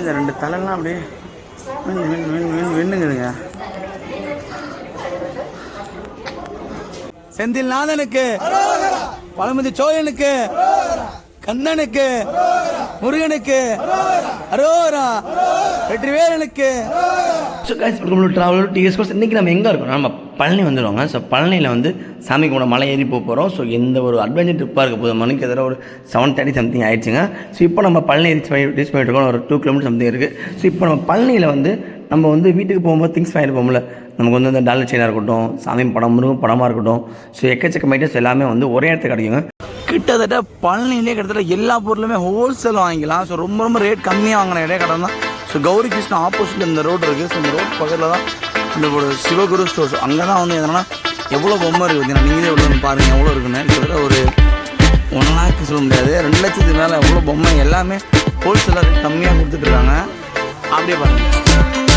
இந்த ரெண்டு தலைலாம் அப்படியே வெண் வெண் வெண் வெண் வெண்ணுங்குதுங்க. செந்தில் நாதனுக்கு பழமுதி சோழனுக்கு கந்தனுக்கு முருகனுக்கு அரோரா வெற்றிவேலனுக்கு ஸோ கைஸ் நம்மளோட ட்ராவலர் டிஎஸ் கோர்ஸ் இன்றைக்கி நம்ம எங்கே இருக்கோம்? நம்ம பழனி வந்துடுவாங்க ஸோ பழனியில் வந்து சாமி கூட மலை ஏறி போக போகிறோம் ஸோ எந்த ஒரு அட்வென்ச்சர் ட்ரிப்பாக இருக்க போது மணிக்கு எதிராக ஒரு செவன் தேர்ட்டி சம்திங் ஆயிடுச்சுங்க. ஸோ இப்போ நம்ம பழனி ரீச் பண்ணி ரீச் பண்ணிட்டு இருக்கோம். ஒரு டூ கிலோமீட்டர் சம்திங் இருக்குது ஸோ இப்போ நம்ம பழனியில் வந்து நம்ம வந்து வீட்டுக்கு போகும்போது திங்ஸ் வாங்கிட்டு போகும்போது நமக்கு வந்து இந்த டாலர் செயினாக இருக்கட்டும் சாமி படம் முருகன் படமாக இருக்கட்டும். ஸோ எக்கச்சக்க ஐட்டம்ஸ் எல்லாமே வந்து ஒரே இடத்துல கிடைக்குங்க. கிட்டத்தட்ட பழனிலே கிட்டத்தட்ட எல்லா பொருளுமே ஹோல்சேல் வாங்கிக்கலாம். ஸோ ரொம்ப ரொம்ப ரேட் கம்மியாக வாங்கின இடையே கடன் தான். ஸோ கௌரி கிருஷ்ணா ஆப்போசிட்டில் இந்த ரோடு இருக்குது ஸோ இந்த ரோடு பக்கத்தில் தான் இந்த ஒரு சிவகுரு ஸ்டோர்ஸ் அங்கே தான் வந்து எதனா எவ்வளோ பொம்மை இருக்குது பார்த்தீங்கன்னா நீங்களே எவ்வளோ பாருங்கள் எவ்வளோ இருக்குன்னு. கிட்டத்தட்ட ஒரு ஒன் லேக் சொல்ல முடியாது. ரெண்டு லட்சத்துக்கு மேலே எவ்வளோ பொம்மை எல்லாமே ஹோல்சேலாக கம்மியாக கொடுத்துட்ருக்காங்க அப்படியே பாருங்கள்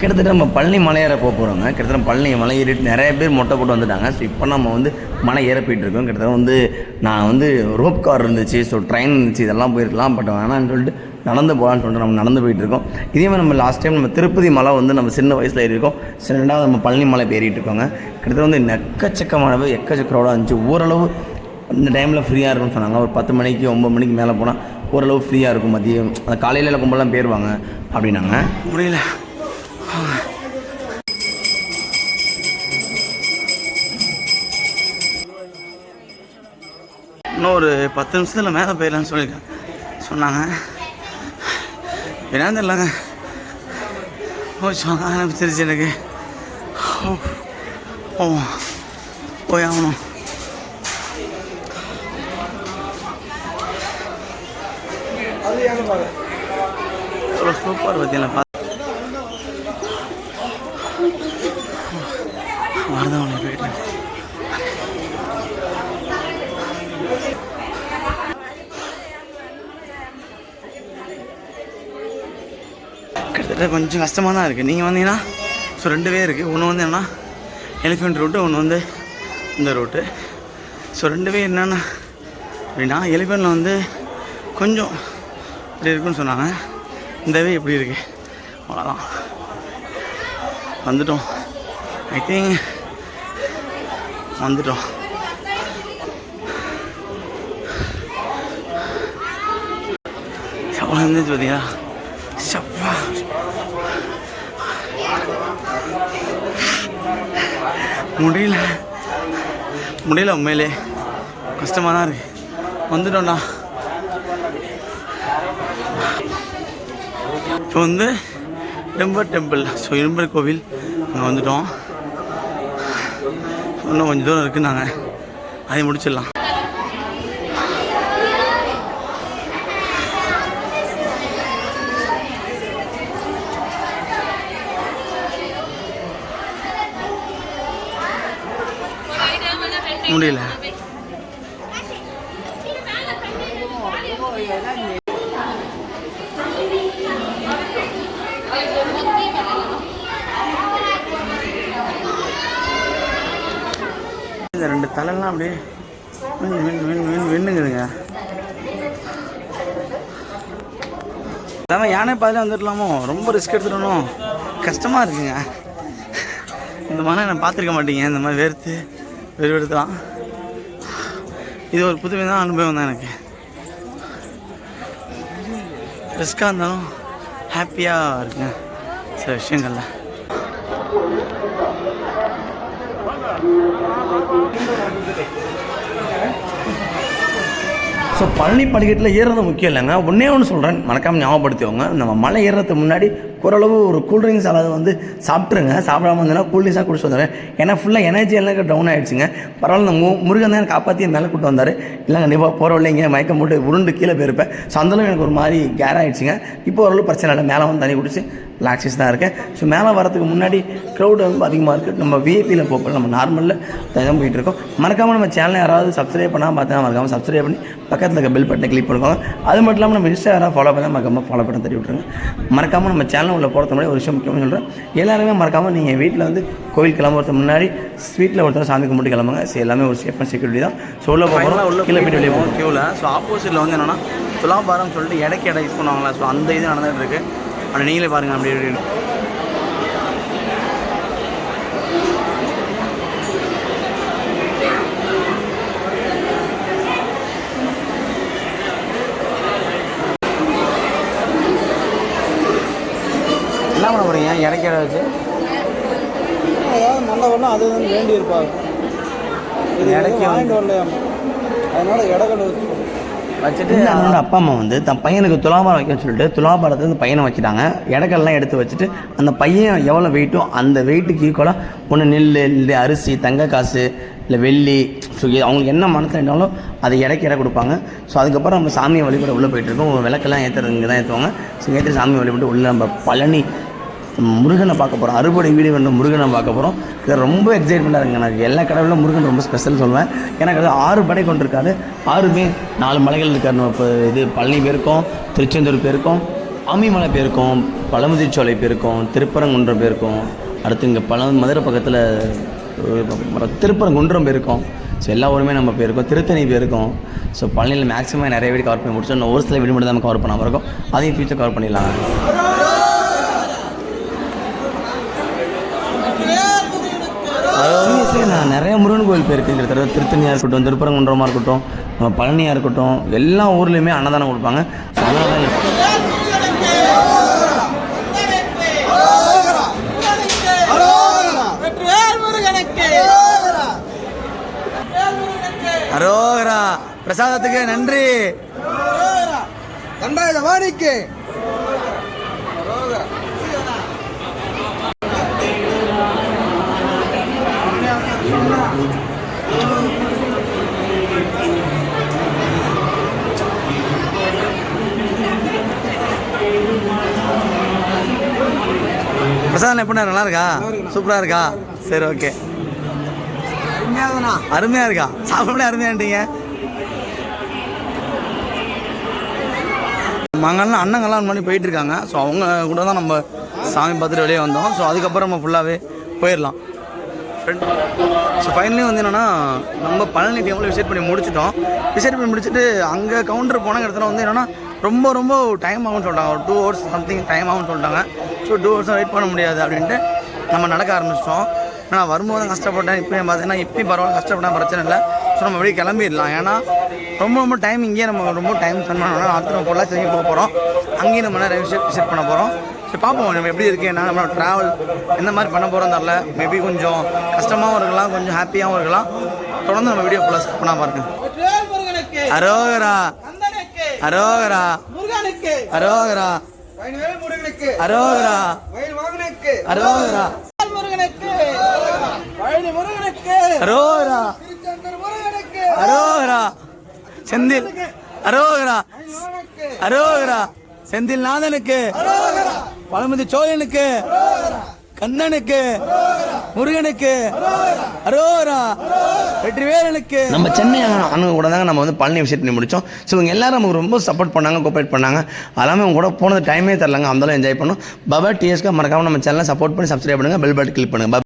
கிட்டத்தட்ட நம்ம பழனி மலை ஏற போக போகிறோங்க கிட்டத்தட்ட பழனி மலை ஏறிட்டு நிறைய பேர் மொட்டை போட்டு வந்துட்டாங்க. ஸோ இப்போ நம்ம வந்து மலை ஏற போயிட்டு இருக்கோம். கிட்டத்தட்ட வந்து நான் வந்து ரோப் கார் இருந்துச்சு. ஸோ ட்ரெயின் இருந்துச்சு. இதெல்லாம் போயிருக்கலாம். பட் வேணான்னு சொல்லிட்டு நடந்து போகலான்னு சொல்லிட்டு நம்ம நடந்து போயிட்டு இருக்கோம். இதே மாதிரி நம்ம லாஸ்ட் டைம் நம்ம திருப்பதி மலை வந்து நம்ம சின்ன வயசில் ஏறியிருக்கோம். சில ரெண்டாவது நம்ம பழனி மலை ஏறிட்டு இருக்கோங்க. கிட்டத்தட்ட வந்து எக்கச்சக்கமானது எக்கச்சக்க இருந்துச்சு ஓரளவு இந்த டைமில் ஃப்ரீயாக இருக்கும்னு சொன்னாங்க. ஒரு பத்து மணிக்கு ஒம்பது மணிக்கு மேலே போனால் ஓரளவு ஃப்ரீயாக இருக்கும். மதியம் அந்த காலையில் கும்பலாம் போயிடுவாங்க அப்படின்னாங்க. முடியல. இன்னும் ஒரு பத்து நிமிஷத்தில் மேலே போயிடலான்னு சொல்லியிருக்கேன் சொன்னாங்க. என்னன்னு தெரியலங்க போச்சு ஆரம்பிச்சிருச்சு எனக்கு. ஓ ஓ போய் ஆகணும். எவ்வளோ சூப்பர் பார்த்தீங்களா அது கொஞ்சம் கஷ்டமாக தான் இருக்குது நீங்கள் வந்தீங்கன்னா ஸோ ரெண்டு பேர் இருக்குது ஒன்று வந்து என்னென்னா எலிஃபெண்ட் ரூட்டு ஒன்று வந்து இந்த ரூட்டு ஸோ ரெண்டு பேர் என்னென்னா அப்படின்னா எலிஃபெண்ட்டில் வந்து கொஞ்சம் இப்படி இருக்குன்னு சொன்னாங்க. இந்த வே இப்படி இருக்குது அவ்வளோதான் வந்துட்டோம். ஐ திங்க் வந்துட்டோம். எவ்வளோ இருந்துச்சு பார்த்தீங்களா முடியல. முடியல உண்மையிலே. கஷ்டமாக தான் இருக்கு. வந்துட்டோம்டா. இப்போ வந்து டெம்பர் டெம்பிள் ஸோ இரும்பர் கோவில். நாங்கள் வந்துட்டோம். இன்னும் கொஞ்சம் தூரம் இருக்குது நாங்கள் அதை முடிச்சிடலாம். முடியல. இந்த ரெண்டு தலைலாம் அப்படியே வெண் வெண் வெண் வெண் வெண்ணுங்குதுங்க அதான் யானை பாதையில் வந்துடலாமோ ரொம்ப ரிஸ்க் எடுத்துடணும் கஷ்டமாக இருக்குங்க. இந்த மாதிரி நான் பார்த்துருக்க மாட்டீங்க. இந்த மாதிரி வேர்த்து. வெறுவெடுத்தலாம். இது ஒரு புதுமையான அனுபவம் தான் எனக்கு. ரிஸ்க்காக இருந்தாலும் ஹாப்பியாக இருக்குங்க சில விஷயங்கள்ல. ஸோ பழனி படிக்கட்டில் ஏறுறது முக்கியம் இல்லைங்க. ஒன்றே ஒன்று சொல்கிறேன் மறக்காமல் ஞாபகப்படுத்திக்கோங்க. நம்ம மலை ஏறுறதுக்கு முன்னாடி ஓரளவு ஒரு கூல்ட்ரிங்க்ஸ் அளவு வந்து சாப்பிட்ருங்க சாப்பிடாம இருந்தேன்னா கூல்ட்ரிங்க்ஸாக குடிச்சு வந்துடுறேன். ஏன்னா ஃபுல்லாக எனர்ஜி எல்லாம் டவுன் ஆகிடுச்சுங்க பரவாயில்ல மு முருகன் தான் காப்பாற்றி மேலே கூட்டு வந்தார். இல்லை கண்டிப்பாக போகிற இல்லைங்க. மயக்கம் போட்டு உருண்டு கீழே போயிருப்பேன். ஸோ அந்தளவு எனக்கு ஒரு மாதிரி கேர் ஆகிடுச்சுங்க இப்போ ஓரளவு பிரச்சனை இல்லை. மேலே வந்து தண்ணி குடிச்சு ரிலாக்ஸஸ் தான் இருக்கேன். ஸோ மேலே வரதுக்கு முன்னாடி க்ரௌடு வந்து அதிகமாக இருக்குது நம்ம விஐபியில் போகல நம்ம நார்மலில் தான் போயிட்டு இருக்கோம். மறக்காமல் நம்ம சேனலை யாராவது சப்ஸ்கிரைப் பண்ணால் பார்த்தா மறக்காமல் சப்ஸ்கிரைப் பண்ணி பக்கத்தில் இருக்க பெல் பட்டனை கிளிக் பண்ணிக்கோங்க. அது மட்டும் இல்லாமல் நம்ம இன்ஸ்டாகிராம் யாராவது ஃபாலோ பண்ணால் மறக்காமல் ஃபாலோ பண்ண தட்டி விட்ருங்க மறக்காமல் நம்ம சேனல் உள்ள போகிறதுக்கு முன்னாடி ஒரு விஷயம் முக்கியமாக சொல்கிறேன் எல்லாருமே மறக்காமல் நீங்கள் வீட்டில் வந்து கோவில் கிளம்புறதுக்கு முன்னாடி ஸ்வீட்டில் ஒருத்தர் சாமி கும்பிட்டு கிளம்புங்க. ஸோ எல்லாமே ஒரு சேஃப் அண்ட் செக்யூரிட்டி தான். ஸோ உள்ள போகிறோம் உள்ள கீழே போயிட்டு வெளியே போகணும் கியூவில் ஸோ ஆப்போசிட்டில் வந்து என்னன்னா துலாபாரம் சொல்லிட்டு இடைக்கு இடம் யூஸ் பண்ணுவாங்களா ஸோ அந்த இது நடந்துகிட்டு இருக்கு. அப்படி நீங்களே பாருங்கள் அப்படி என்ன பண்ண போகிறீங்க இடம் வச்சு ஏதாவது நல்லவனா அது வந்து வேண்டி இருப்பாங்க இது இடைக்கு எதுவும் வாங்கிட்டு வரலையாம் அதனால இடங்கள் வச்சு வச்சுட்டு அண்ணனோட அப்பா அம்மா வந்து தன் பையனுக்கு துலாபாரம் வைக்கணும்னு சொல்லிட்டு துலாபாரத்தை அந்த பையனை வச்சுட்டாங்க. இடக்கெல்லாம் எடுத்து வச்சுட்டு அந்த பையன் எவ்வளோ வெயிட்டோ அந்த வெயிட்டுக்கு ஈக்குவலாக ஒன்று நெல் இல்லை அரிசி தங்க காசு இல்லை வெள்ளி ஸோ அவங்களுக்கு என்ன மனசில் இருந்தாலும் அதை இடைக்கு இட கொடுப்பாங்க. ஸோ அதுக்கப்புறம் நம்ம சாமியை வழிபட உள்ளே போயிட்டுருக்கோம் விளக்கெல்லாம் ஏற்றுறது இங்கே தான் ஏற்றுவாங்க ஸோ ஏற்றி சாமி வழிபட்டு உள்ளே நம்ம பழனி முருகனை பார்க்க போகிறோம் அறுபடை வீடு வந்து முருகனை பார்க்க போகிறோம் இது ரொம்ப எக்ஸைட்மெண்ட்டாக இருக்குங்க. எனக்கு எல்லா கடவுளும் முருகன் ரொம்ப ஸ்பெஷல் சொல்லுவேன் எனக்கு அது ஆறு படை கொண்டிருக்காரு. ஆறுமே நாலு மலைகள் இருக்கார். நம்ம இப்போ இது பழனி போயிருக்கோம் திருச்செந்தூர் போயிருக்கோம் ஆமிமலை பேருக்கும் பழமுதிர்ச்சோலை போயிருக்கோம் திருப்பரங்குன்றம் போயிருக்கோம் அடுத்து இங்கே பழ மதுரை பக்கத்தில் திருப்பரங்குன்றம் போயிருக்கோம் ஸோ எல்லா ஊருமே நம்ம போயிருக்கோம் திருத்தணி போயிருக்கோம் ஸோ பழனியில் மேக்ஸிமம் நிறைய வீடு கவர் பண்ணி முடிச்சோம். இன்னும் ஒரு சில வீடு மட்டும் தான் நம்ம கவர் பண்ணாமல் இருக்கோம் அதையும் ஃபியூச்சர் கவர் பண்ணிடலாம். சீரியஸ்லி நான் நிறைய முருகன் கோயில் போயிருக்கேன் கிட்டத்தட்ட திருத்தணியாக இருக்கட்டும் திருப்பரங்குன்றமாக இருக்கட்டும் பழனியாக இருக்கட்டும் எல்லா ஊர்லேயுமே அன்னதானம் கொடுப்பாங்க. அதனால அரோகரா. பிரசாதத்துக்கு நன்றி. தண்டாயுத வாணிக்கு. எப்படி நல்லா இருக்கா? சூப்பராக இருக்கா? சரி ஓகே. அருமையாக இருக்கா? சாப்பிட அருமையான்ட்டீங்க மங்கள்லாம் அண்ணங்கள்லாம் முன்னாடி போயிட்டு இருக்காங்க ஸோ அவங்க கூட தான் நம்ம சாமி பார்த்துட்டு வெளியே வந்தோம். ஸோ அதுக்கப்புறம் நம்ம ஃபுல்லாகவே போயிடலாம். ஸோ ஃபைனலி வந்து என்னென்னா நம்ம பழனி டேமில் விசிட் பண்ணி முடிச்சிட்டோம். விசிட் பண்ணி முடிச்சுட்டு அங்கே கவுண்டர் போன இடத்துல வந்து என்னென்னா ரொம்ப ரொம்ப டைம் ஆகும்னு சொல்லிட்டாங்க. ஒரு டூ ஹவர்ஸ் சம்திங் டைம் ஆகும்னு சொல்லிட்டாங்க. ஸோ டூ ஹவர்ஸ் வெயிட் பண்ண முடியாது அப்படின்ட்டு நம்ம நடக்க ஆரம்பிச்சிட்டோம். நான் வரும்போது கஷ்டப்பட்டேன். இப்போயும் பார்த்தீங்கன்னா இப்பயும் பரவாயில்ல கஷ்டப்பட்டேன் பிரச்சனை இல்லை. ஸோ நம்ம வெளியே கிளம்பிடலாம். ஏன்னா ரொம்ப ரொம்ப டைம் இங்கேயே நம்ம ரொம்ப டைம் ஸ்பெண்ட் பண்ணணும் அடுத்து நம்ம பொள்ளாச்சி போக போகிறோம் அங்கேயும் நம்ம நிறைய விஷயம் விசிட் பண்ண போகிறோம் சரி பார்ப்போம். நம்ம எப்படி இருக்கு என்ன நம்ம ட்ராவல் எந்த மாதிரி பண்ண போகிறோம் தெரில மேபி கொஞ்சம் கஷ்டமாகவும் இருக்கலாம் கொஞ்சம் ஹாப்பியாகவும் இருக்கலாம். தொடர்ந்து நம்ம வீடியோ ஃபுல்லாக ஸ்கிப் பண்ணாமல் பாருங்க. அரோகரா. அரோகரா. முருகனுக்கு. அரோகரா. வயல்வேல் முருகனுக்கு. அரோகரா. வயல் வாகனுக்கு. அரோகரா. முருகனுக்கு. பழனி முருகனுக்கு. அரோகரா. திருச்செந்தூர் முருகனுக்கு. அரோகரா. செந்தில். அரோகரா. அரோகரா. செந்தில் நாதனுக்கு. பழமுதி சோழனுக்கு. கண்ணனுக்கு. முருகனுக்கு. அரோகரா. வெற்றிவேலனுக்கு நம்ம சென்னை அண்ணன் கூட தாங்க நம்ம வந்து பழனி விசிட் பண்ணி முடித்தோம் ஸோ இவங்க எல்லாரும் நமக்கு ரொம்ப சப்போர்ட் பண்ணாங்க கோஆப்ரேட் பண்ணாங்க. அதெல்லாமே அவங்க கூட போனது டைமே தரலாங்க. அந்தளவு என்ஜாய் பண்ணோம். பபா டிஎஸ்க்கு மறக்காம நம்ம சேனலை சப்போர்ட் பண்ணி சப்ஸ்கிரைப் பண்ணுங்கள் பெல் பட்டன் கிளிக் பண்ணுங்கள்